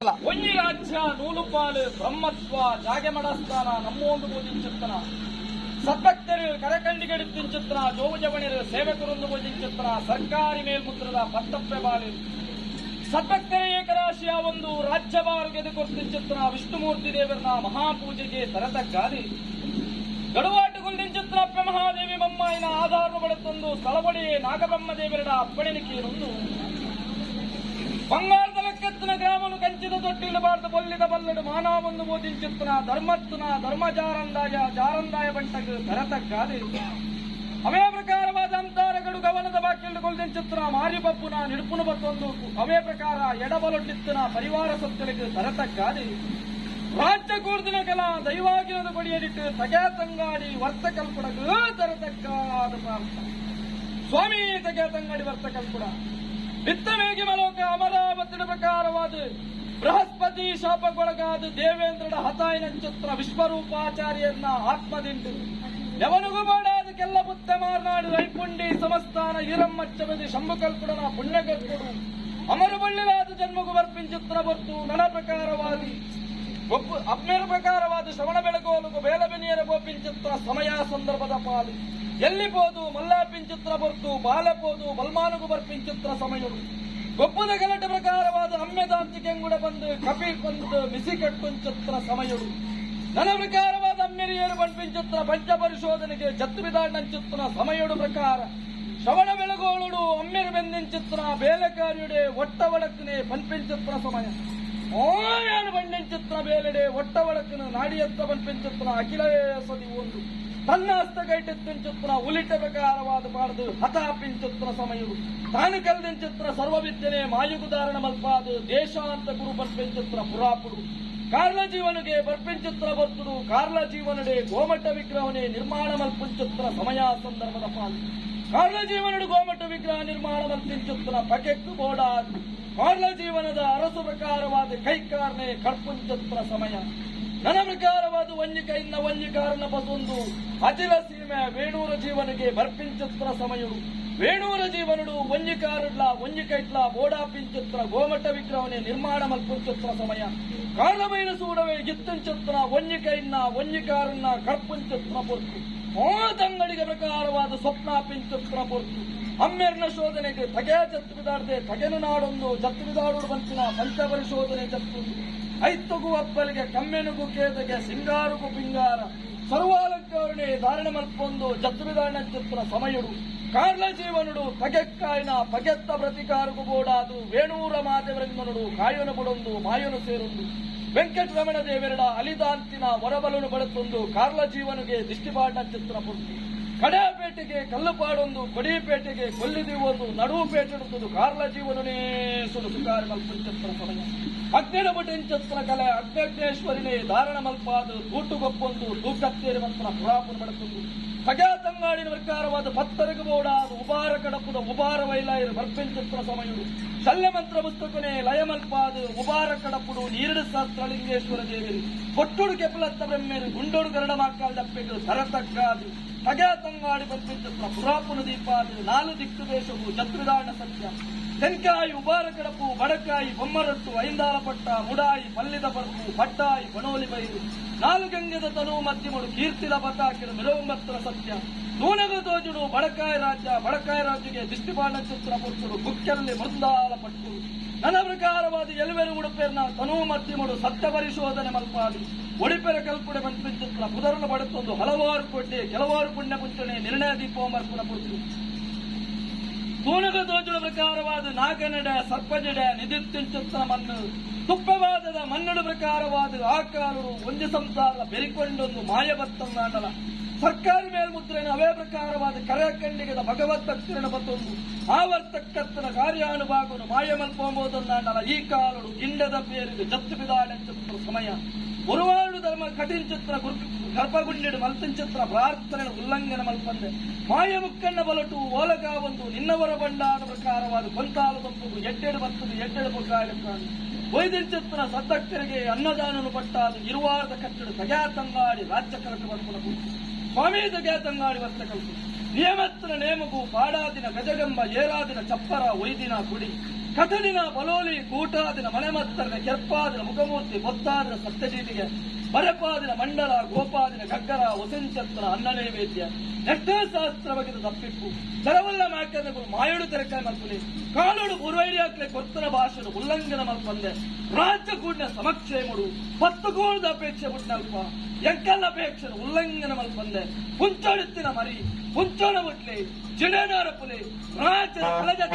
ಒಂಜಿ ರಾಜ್ಯ ನೂಲುಪಾಲು ಬ್ರಹ್ಮತ್ವ ಜಾಗೆ ಮಡಸ್ಥಾನ ನಮ್ಮೊಂದು ಬೋಧಿಂಚುತ್ತನ ಸದ್ಭಕ್ತರು ಕರಕಂಡಿಗೆಡುತ್ತಿಂಚುತ್ತನ ಜೋಗುಜವಣಿರು ಸೇವಕರೊಂದು ಬೋಧಿಂಚುತ್ತನ ಸರ್ಕಾರಿ ಮೇಲ್ಮುದ್ರದ ಪತ್ತಪ್ಪೆ ಬಾಲಿ. ಸದ್ಭಕ್ತರ ಏಕರಾಶಿಯ ಒಂದು ರಾಜ್ಯವಾರು ಗೆದುಕೊರ್ತಿಂಚುತ್ತನ ವಿಷ್ಣುಮೂರ್ತಿ ದೇವರನ ಮಹಾಪೂಜೆಗೆ ತರತಕ್ಕಾದಿ ಗಡುವಾಟುಗೊಳ್ಳಿಂಚುತ್ತನ ಅಪ್ಪ ಮಹಾದೇವಿ ಬೊಮ್ಮಾಯಿನ ಆಧಾರ ಬಳತ್ತೊಂದು ಸ್ಥಳಬಡಿ ನಾಗಬ್ರಹ್ಮ ದೇವರಡ ಅಪ್ಪಣಿಕೆಯರೊಂದು ಬಂಗಾರದ ಲೆಕ್ಕತ್ತಿನ ಗ್ರಾಮನು ಕಂಚಿದ ತೊಟ್ಟಿಲ್ಲಬಾರ್ದು, ಬೊಲ್ಲಿದ ಬಲ್ಲಡು బోధించుతున్న ధర్మత్తున ధర్మజారందాయ ಧರ್ಮಜಾರಂದಾಯ, ಜಾರಂದಾಯ ధరత కాదు అవే ಪ್ರಕಾರವಾದ ಅಂತಾರಗಳು ಗಮನದ ಬಾಕಿಲ್ದುಕೊಳ್ದಿಂಚುತ್ತನ ಮಾರಿಬಪ್ಪುನ ನಿಡುಪುನ ಬತ್ತೊಂದು ಅವೇ ಪ್ರಕಾರ ಎಡಬಲೊಡ್ಡಿತ್ತನ ಪರಿವಾರ ಸತ್ತಲಿಗೆ ತರತಕ್ಕಾದೆ ರಾಜ್ಯ ಕೂರ್ದಿನ ಕೆಲ ದೈವಾಗಿನದು ಕೊಡಿಯಲಿಟ್ಟು ತಗೆ ತಂಗಾಡಿ ವರ್ತಕಲ್ಪುಡಗ ತರತಕ್ಕಾದ ಪ್ರಾರ್ಥ ಸ್ವಾಮಿ ತಗೆ ತಂಗಾಡಿ ವರ್ತಕಲ್ಪುಡ. ಬಿತ್ತಮೇಗಿ ಮಲೋಕ ಅಮರಾವತಿನ ಪ್ರಕಾರವಾದ ಬೃಹಸ್ಪತಿ ಶಾಪಕ್ಕೊಳಗಾದ ದೇವೇಂದ್ರನ ಹತಾಯನ ಚಿತ್ರ ವಿಶ್ವರೂಪಾಚಾರ್ಯನ ಆತ್ಮದಿಂಡು ಯವನಿಗೂ ಮಾಡಾದ ಕೆಲ್ಲ ಬುದ್ಧ ಮಾರ್ನಾಡು ರೈಪುಂಡಿ ಸಮಸ್ಥಾನ ಈರಮ್ಮಚ್ಚಬದಿ ಶಂಭುಕಲ್ಪುಡನ ಪುಣ್ಯಗಲ್ಪುಡು ಜನ್ಮಗು ಬರ್ಪಿನ ಚಿತ್ರ ಬರ್ತು ನನ ಪ್ರಕಾರವಾದಿ. ಅಮ್ಮೆರ ಪ್ರಕಾರವಾದ ಶ್ರವಣ ಬೆಳಗೋಲುಗು ಬೇಲಬೆನಿಯರ ಗೋಪಿಂಚಿತ್ರ ಸಮಯ ಸಂದರ್ಭದ ಪಾಲು. ಎಲ್ಲಿ ಬೋದು ಮಲ್ಲಾಪಿಂಚಿತ್ರ ಬರ್ತು ಬಾಲಪೋದು ಬಲ್ಮಾನುಗು ಬರ್ಪಿಂಚಿತ್ರ ಸಮಯ ಗೊಬ್ಬದ ಗಲಾಟ ಪ್ರಕಾರವಾದ ಅಮ್ಮೆದಾಂತಿಕೆಂಗುಡ ಬಂದು ಕಪಿ ಬಂದು ಬಿಸಿ ಕಟ್ಟುಂಚಿತ್ರ ಸಮಯಡು ನನ್ನ ಪ್ರಕಾರವಾದ ಅಮ್ಮೆರಿಯರು ಬಂಪಿಂಚಿತ್ರ ಪಂಚ ಪರಿಶೋಧನೆಗೆ ಜತ್ತು ಚಿತ್ರ ಸಮಯಡು ಪ್ರಕಾರ. ಶ್ರವಣ ಬೆಳಗೋಳುಡು ಬೆಂದಿನ ಚಿತ್ರ, ಬೇಲೆಕಾರಿಯುಡೆ ಒಟ್ಟ ಒಡಕ್ಕನೆ ಚಿತ್ರ ಸಮಯ. ಓಯಾನು ಬಂಡಿಂಚಿತ್ರ ಬೇಲೆಡೆ, ಒಟ್ಟ ಒಡಕ್ಕನ ನಾಡಿಯತ್ತ ಪನ್ಪಿಂಚಿತ್ರ ಅಖಿಲ ಸದಿ ಒಂದು ತನ್ನ ಹಸ್ತಗೈಟೆತ್ತಿಂಚಿತ್ರ ಉಲಿಟ ಪ್ರಕಾರವಾದ ಪಾಡದು ಹತಾಪಿಂಚಿತ್ರ ಸಮಯವು ತಾನು ಕಲ್ದಿಂಚಿತ್ರ ಸರ್ವವಿದ್ಯನೆ ಮಾಯುಗುದಾರಣ ಮಲ್ಪಾದು ದೇಶಾಂತ ಗುರು ಬರ್ಪಿಂಚಿತ್ರ ಪುರಾಪುಡು. ಕಾರ್ಲ ಜೀವನಿಗೆ ಬರ್ಪಿಂಚಿತ್ರ ಬರ್ತುಡು, ಕಾರ್ಲ ಜೀವನಡೆ ಗೋಮಟ ವಿಗ್ರಹನೆ ನಿರ್ಮಾಣ ಮಲ್ಪುಂಚಿತ್ರ ಸಮಯ ಸಂದರ್ಭದ ಪಾಲು ಕಾರ್ಲ ಜೀವನಡು ಗೋಮಟ ವಿಗ್ರಹ ನಿರ್ಮಾಣ ಮಲ್ಪಿಂಚಿತ್ರ ಪಕೆಟ್ಟು ಬೋಡಾದು. ಕಾರ್ಲ ಜೀವನದ ಅರಸು ಪ್ರಕಾರವಾದ ಕೈಕಾರ್ನೆ ಕಡ್ಪುಂಚಿತ್ರ ಸಮಯ. ನನ್ನ ಪ್ರಕಾರವಾದ ಇನ್ನ ವನ್ಯಕಾರನ ಬಸೊಂದು ಅಚಿಲ ಸೀಮೆ ವೇಣೂರ ಜೀವನಿಗೆ ಬರ್ಪಿಂಚಿತ್ರ ಸಮಯಡು ವೇಣೂರ ಜೀವನುಡು ವಂಜಿಕಾರಡ್ಲ ಬೋಡಾ ಬೋಡಾಪಿಂಚಿತ್ರ ಗೋಮಠ ವಿಗ್ರಹನೆ ನಿರ್ಮಾಣ ಮಲ್ಪುಂಚತ್ರ ಸಮಯ. ಕಾರಣమైన ಸೂಡವೇ ಗಿತ್ತಂಚಿತ್ರ ವಂಜಿಕೈನ್ನ ವಂಜಿಕಾರನ್ನ ಕರ್ಪುಂಚತ್ರ ಪೊರ್ತು ಓ ಪ್ರಕಾರವಾದ ಪ್ರಕಾರವಾದ ಪಿಂಚು ಪ್ರಪೂರ್ತಿ ಅಮ್ಮೆರ್ನ ಶೋಧನೆಗೆ ತಗೆ ಜತ್ತು ಬಿದಾಡದೆ ತಗೆನು ನಾಡೊಂದು ಜತ್ತು ಬಂತಿನ ಪಂಚಪರಿಶೋಧನೆ ಜತ್ತು ಐತುಗು ಅಪ್ಪಲಿಗೆ, ಕಮ್ಮೆನುಗು ಕೇದಗೆ, ಸಿಂಗಾರುಗು ಬಿಂಗಾರ. ಸರ್ವಾಲಂಕಾರಣೆ ಧಾರಣ ಮಲ್ಪೊಂದು ಜತ್ತು ವಿಧಾನ ಚಿತ್ರ ಸಮಯಡು. ಕಾರ್ಲ ಜೀವನುಡು ತಗೆಕ್ಕಾಯಿನ ಪಗೆತ್ತ ಪ್ರತಿಕಾರಗು ಬೋಡಾದು ವೇಣೂರ ಮಾತೆ ಕಾಯೋನ ಬುಡೊಂದು, ಮಾಯನು ಸೇರೊಂದು. ವೆಂಕಟರಮಣ ದೇವೆರಡ ಅಲಿದಾಂತಿನ ಹೊರಬಲನು ಬಳಸೊಂದು ಕಾರ್ಲ ಜೀವನಿಗೆ ದಿಷ್ಟಿಪಾಟ ಚಿತ್ರ ಪುರ್ತಿ. ಕಡೆಪೇಟೆಗೆ ಕಲ್ಲುಪಾಡೊಂದು, ಕೊಡಿಪೇಟೆಗೆ ಕೊಲ್ಲಿದಿವೊಂದು ನಡುಪೇಟೆಡುವುದು ಕಾರ್ಲ ಜೀವನನೇ ಸುಡು ಸುಕಾರಿ ಮಲ್ಪಂಚತ್ರ ಸಮಯ ಅಗ್ನಿನ ಬುಟಿಂಚತ್ರ ಕಲೆ ಅಗ್ನೇಶ್ವರಿನೇ ಧಾರಣ ಮಲ್ಪಾದ ತೂಟುಗೊಪ್ಪೊಂದು ತೂಕತ್ತೇರಿ ಮಂತ್ರ ಪುರಾಪುರ ಬಡಕೊಂದು ಖಗಾ ತಂಗಾಡಿನ ಪ್ರಕಾರವಾದ ಭತ್ತರಿಗೆ ಬೋಡಾದ ಉಬಾರ ಕಡಪದ ಉಬಾರ ವೈಲಾಯರು ಸಮಯುಡು ಶಲ್ಯ ಮಂತ್ರ ಪುಸ್ತಕನೇ ಲಯಮಲ್ಪಾದ ಉಬಾರ ಕಡಪುಡು ನೀರಡು ಸಹಸ್ರಲಿಂಗೇಶ್ವರ ದೇವಿರು. ಕೊಟ್ಟುಡು ಕೆಪಲತ್ತ ಬ್ರಹ್ಮೇರು, ಗುಂಡೋಡು ಗರಡ ಮಾಕಾಲ್ ದಪ್ಪೆಗಳು ತರತಕ್ಕಾದು ಖಗಾ ತಂಗಾಡಿ ಬರ್ಪೆಂಚಿತ್ರ ಪುರಾಪುನ ದೀಪಾದು ನಾಲು ದಿಕ್ಕು ದೇಶವು ಚತುರ್ದಾಣ ಸತ್ಯ. ತೆಂಕಾಯಿ ಉಬಾರ ಕಡಪು ಬಡಕಾಯಿ, ಬೊಮ್ಮರಟ್ಟು ಐಂದಾಲಪಟ್ಟ ಮುಡಾಯಿ, ಪಲ್ಲಿದ ಬರ್ಪು, ಪಟ್ಟಾಯಿ, ಬಣೋಲಿ ಬೈರು ನಾಲ್ಗಂಗದ ತನು ಮಧ್ಯಮಡು ಕೀರ್ತಿದ ಬತಾಕಿರ ಮಿರವಂಬತ್ತರ ಸತ್ಯ. ನೂನಗ ತೋಜುಡು ಬಡಕಾಯಿ ರಾಜ್ಯ, ಬಡಕಾಯಿ ರಾಜ್ಯಗೆ ದಿಷ್ಟಿಪಾಣ ಚಿತ್ರ ಪುರುಷರು ಬುಕ್ಕೆಲ್ಲಿ ಮೃಂದಾಲ ಪಟ್ಟು ನನ್ನ ಪ್ರಕಾರವಾದ ಎಲ್ವೆರು ಉಡುಪೇರ್ನ ತನು ಮಧ್ಯಮಡು ಸತ್ಯ ಪರಿಶೋಧನೆ ಮಲ್ಪಾಡಿ ಒಡಿಪೆರ ಕಲ್ಪುಡೆ ಬಂಪಿಂಚಿತ್ರ ಪುದರನ ಬಡತೊಂದು ಹಲವಾರು ಕೊಡ್ಡೆ ಕೆಲವಾರು ಪುಣ್ಯ ಮುಂಚಣೆ ನಿರ್ಣಯ ದೀಪೋಮರ್ಪಣ ಪುರುಷರು ತೂಣಗ ದೋಜುಳ ಪ್ರಕಾರವಾದ ನಾಗನಡ ಸರ್ಪಜಡ ನಿಧಿತ್ತಿಂಚುತ್ತನ ಮಣ್ಣು. ತುಪ್ಪವಾದದ ಮನ್ನಡು ಪ್ರಕಾರವಾದ ಆಕಾರರು ಒಂದು ಸಂಸಾರ ಬೆರಿಕೊಂಡೊಂದು ಮಾಯಬತ್ತನ್ನಾಡಲ ಸರ್ಕಾರಿ ಮೇಲ್ಮುದ್ರೆಯನ್ನು ಅವೇ ಪ್ರಕಾರವಾದ ಕರೆಕಂಡಿಗದ ಭಗವತ್ ತಕ್ಷಣ ಬತ್ತೊಂದು ಆವರ್ತಕ್ಕತ್ತನ ಕಾರ್ಯಾನುಭಾಗವನ್ನು ಮಾಯಮಲ್ಪೋಂಬೋದನ್ನಾಡಲ ಈ ಕಾಲಡು ಗಿಂಡದ ಬೇರಿಗೆ ಜತ್ತು ಬಿದಾಡೆಂಚುತ್ತ ಸಮಯ. ಗುರುವಾಳು ಧರ್ಮ ಕಠಿಂಚಿತ್ರ ಗರ್ಭಗುಂಡಿಡು ಚಿತ್ರ ಪ್ರಾರ್ಥನೆ ಉಲ್ಲಂಘನೆ ಮಲ್ಪಂದೆ. ಮಾಯ ಮುಕ್ಕಣ್ಣ ಬಲಟು ಓಲಗ ಒಂದು ನಿನ್ನವರ ಬಂಡಾದ ಪ್ರಕಾರವಾದ ಗೊಂತಾಲು ತಪ್ಪು ಎಡ್ಡೆಡು ಬರ್ತದೆ ಎಡ್ಡೆಡು ಬೊಕ್ಕಾಡಿ ವೈದ್ಯಚಿತ್ರ ಸದ್ದಕ್ಕರಿಗೆ ಅನ್ನದಾನನು ಪಟ್ಟಾದ ಇರುವಾರದ ಕಟ್ಟಡ ಸಜಾತಂಗಾಡಿ ತಂಗಾಡಿ ರಾಜ್ಯ ಕರಟು ಬರ್ಪುಡ ಸ್ವಾಮಿ ತಗ್ಯಾ ತಂಗಾಡಿ ವರ್ತ ಕಲ್ಪು ನಿಯಮತ್ರ ನೇಮಗು ಪಾಡಾದಿನ ಗಜಗಂಬ ಏರಾದಿನ ಚಪ್ಪರ ಒಯ್ದಿನ ಗುಡಿ. ಕಥಲಿನ ಬಲೋಲಿ ಕೂಟಾದಿನ ಮನೆಮತ್ತರನ ಕೆರ್ಪಾದಿನ ಮುಖಮೂರ್ತಿ ಬೊತ್ತಾದಿನ ಸತ್ಯಜೀತಿಗೆ ಬರಪಾದಿನ ಮಂಡಲ ಗೋಪಾದಿನ ಗಗ್ಗರ ವಸಂಚತ್ರ ಅನ್ನ ನೈವೇದ್ಯ ನೆಟ್ಟೆ ಸಹಸ್ರ ಬಗ್ಗೆ ತಪ್ಪಿಪ್ಪು ಜಲವಲ್ಲ ಮಾಡ್ಕೊಂಡು ಮಾಯೋಡು ತರಕಾರಿ ಮಾಡ್ಕೊಳ್ಳಿ ಕಾಲೋಡು ಪೂರ್ವೈರಿಯಾಕ್ಲೆ ಕೊತ್ತನ ಭಾಷೆ ಉಲ್ಲಂಘನ ಮಾಡ್ಕೊಂಡೆ ರಾಜ್ಯ ಸಮಕ್ಷೆ ಸಮಕ್ಷೇಮುಡು ಪತ್ತು ಗೋಳದ ಅಪೇಕ್ಷೆ ಮುಟ್ಟಲ್ಪ ಎಂಕಲ್ಲ ಅಪೇಕ್ಷೆ ಉಲ್ಲಂಘನ ಮಾಡ್ಕೊಂಡೆ ಹುಂಚೋಡುತ್ತಿನ ಮರಿ ಪುಂಚೋಣ ಮುಟ್ಲಿ ಜಿಡೇನಾರ ಪುಲಿ ಪ್ರಜೆ